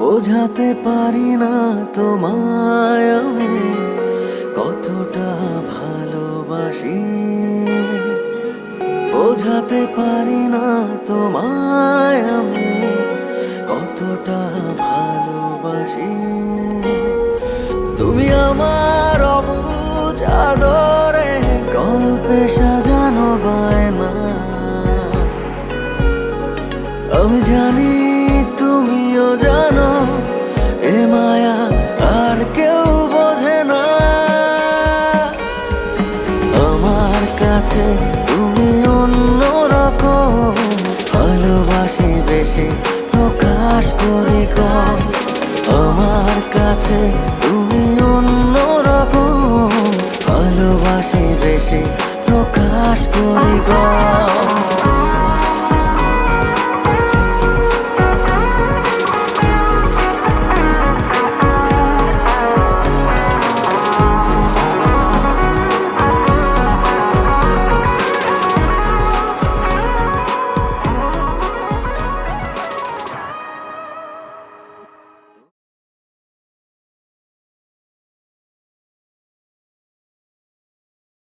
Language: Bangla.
বোঝাতে পারি না তোমায় আমি, কতটা ভালোবাসি। বোঝাতে পারি না তোমায় আমি, কতটা ভালোবাসি। তুমি আমার অবুঝ আদরে, গল্পে সাজানো বায়না আমি জানি কেউ বোঝে না। আমার কাছে তুমি অন্য রকম। ভালোবাসি বেশি, প্রকাশ করি কম। আমার কাছে তুমি অন্য রকম। ভালোবাসি বেশি, প্রকাশ করি